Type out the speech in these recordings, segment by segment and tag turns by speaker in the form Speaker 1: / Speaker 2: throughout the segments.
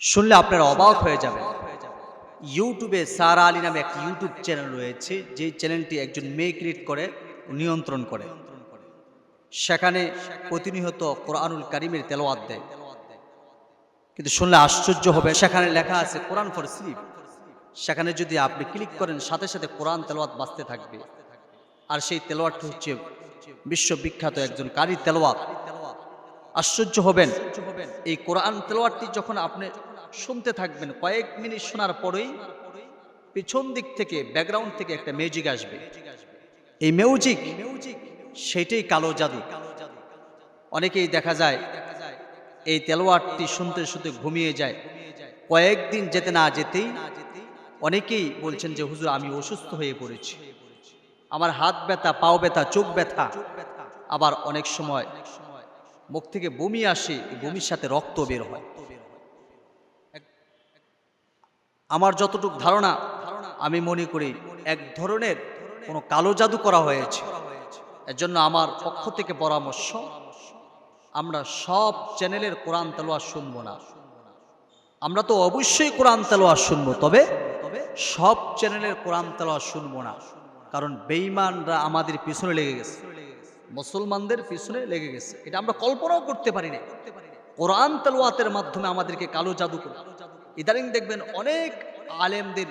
Speaker 1: শুনলে আপনারা অবাক হয়ে যাবে ইউটিউবে সারা আলী নামে একটি ইউটিউব চ্যানেল রয়েছে যে চ্যানেলটি একজন মেয়ে ক্রিয়েট করে নিয়ন্ত্রণ করে। সেখানে প্রতিনিয়ত কোরআনুল কারিমের তেলাওয়াত দেয়। কিন্তু শুনলে আশ্চর্য হবে, সেখানে লেখা আছে কোরআন ফর স্লিপ। সেখানে যদি আপনি ক্লিক করেন, সাথে সাথে কোরআন তেলাওয়াত বাঁচতে থাকবে। আর সেই তেলাওয়াতটা হচ্ছে বিশ্ববিখ্যাত একজন কারি তেলাওয়াত। আশ্চর্য হবেন। এই কোরআন তেলোয়ারটি যখন আপনি শুনতে থাকবেন, কয়েক মিনিট শোনার পরেই পিছন দিক থেকে ব্যাকগ্রাউন্ড থেকে একটা মিউজিক আসবে। এই মিউজিক সেটাই কালো জাদু। অনেকেই দেখা যায়, এই তেলোয়ারটি শুনতে শুনতে ঘুমিয়ে যায়। কয়েকদিন যেতে না যেতেই অনেকেই বলছেন যে, হুজুর, আমি অসুস্থ হয়ে পড়েছি। আমার হাত ব্যথা, পাও ব্যথা, চোখ ব্যথা। আবার অনেক সময় মুখ থেকে বমি আসে বমির সাথে রক্ত বের হয়। আমার যতটুক ধারণা, আমি মনে করি এক ধরনের কোনো কালো জাদু করা হয়েছে। এর জন্য আমার পক্ষ থেকে পরামর্শ, আমরা সব চ্যানেলের কোরআন তেলোয়া শুনব না। আমরা তো অবশ্যই কোরআন তেলোয়া শুনব, তবে সব চ্যানেলের কোরআন তেলোয়া শুনব না। কারণ বেঈমানরা আমাদের পিছনে লেগে গেছে। মুসলমানদের পিছনে লেগে গেছে। এটা আমরা কল্পনাও করতে পারি না কোরআন তেলোয়াতের মাধ্যমে আমাদেরকে কালো জাদু করে ইদানিং দেখবেন অনেক আলেমদের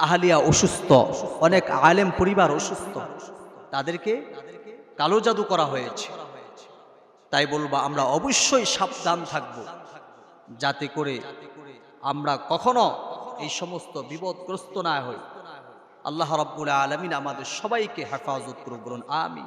Speaker 1: আহলিয়া অসুস্থ, অনেক আলেম পরিবার অসুস্থ। তাদেরকে কালো জাদু করা হয়েছে। তাই বলব, আমরা অবশ্যই সাবধান থাকব। যাতে করে আমরা কখনো এই সমস্ত বিপদগ্রস্ত না হই। আল্লাহ রাব্বুল আলমিন আমাদের সবাইকে হেফাজত করুন বলুন আমি